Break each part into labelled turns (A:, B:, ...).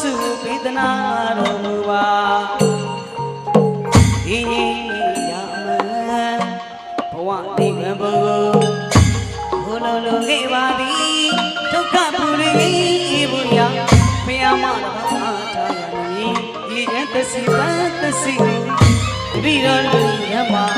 A: စုပိဒနာတော်မူပါဤညာမဘဝတိမဘု လိုလိုခဲ့ပါသည်ဒုက္ခပူရိဘုရားဖျားမတော်ထားရမည်ဒီရတစီပန်းတစီဒီတော်လူရမဤသူ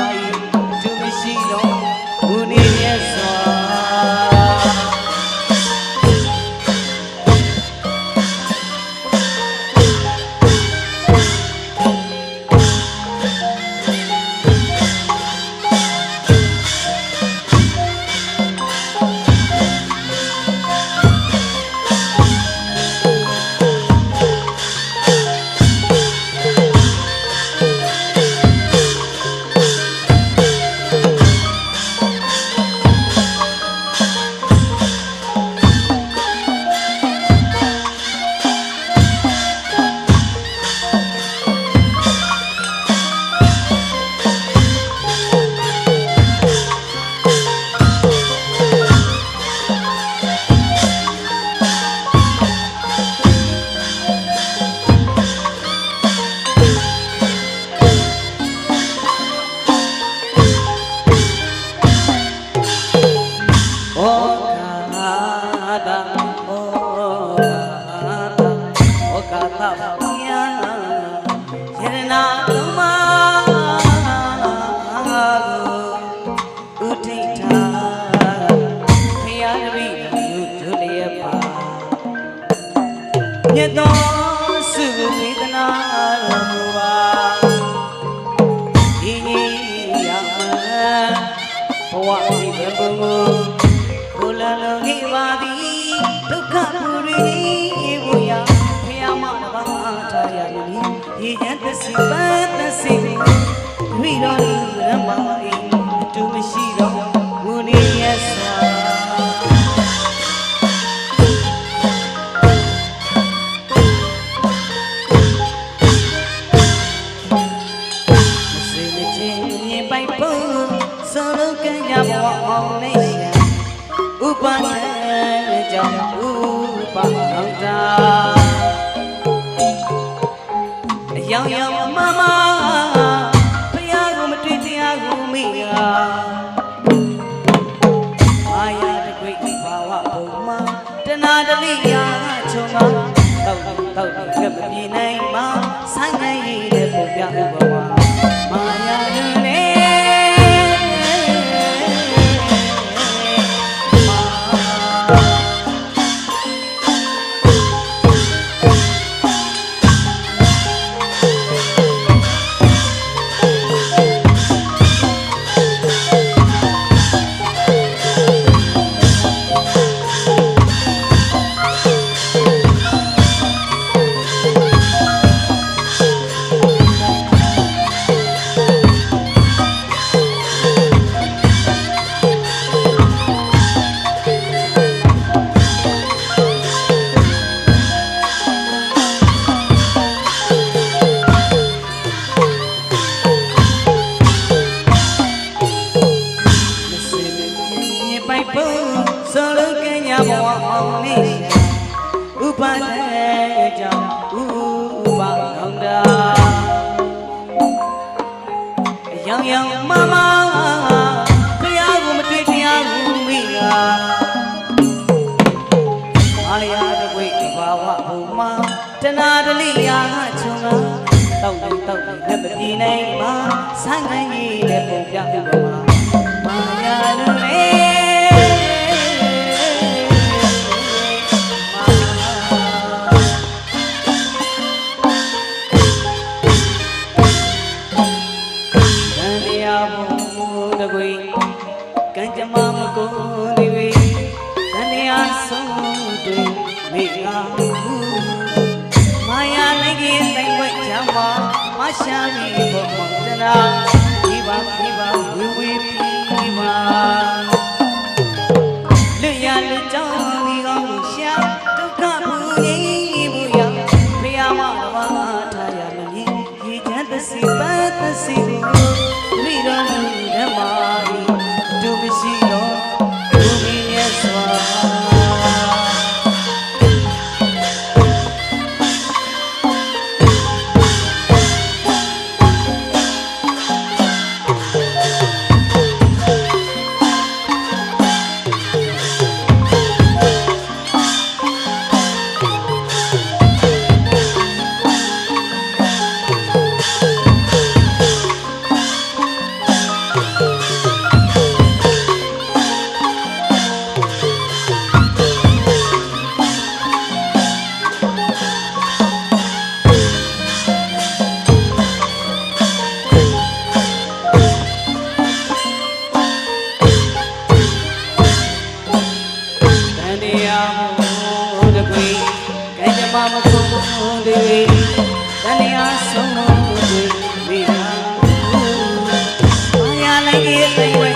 A: ဘုရားယရနာတုမဥထိတ်ထာဖျားရီဒုလျက်ပါမြတ်တော်စုဝေဒနာတော်မူပါဒီရမဘဝဒီဘဘုံကိုလလုံးနေပါ ဝိရောဓရမအိတူမရှိတော့ဘုနေရစွာစေမချင်းမြင်ပိုက်ဖို့စလုံးကညာဘဝအောင်နေရဥပနဲ့ကြောင့်ဥပအောင်တာအယောင်ယောင် ရာမာယာတကွေဘာဝဘုံမှာတနာတလိယာချုံမှာတောက်တောက်ကပ်မပြေနိုင်မှာဆိုင် ပနဲ့ကြောင့်ဥပအောင်တာအယောင်ယောင်မမဖျားကိုမတွေ့တရားကိုမိတာမာယာတကွေဘာဝဘုံမှာတနာတလိယာချုံကတောက်တယ်တောက်တယ်လက်မပြေနိုင်မှာဆိုင်ကိုင်းကြီးတဲ့ပုံပြဥပမာမာယာလူလေ မ္မာမကုန်သည်ဝေတန်တရားဆုံးတွင်မိငါဟုမာယာနိုင်ကြီးတိုင်ဝဲချမ်းမာမရှာမီဘုံမောင်တနာဒီပါဒီပါဝီဝီ တွေတန်တရားဆုံးတွေမိဟာအာရလိုက်ရဲ့တွေ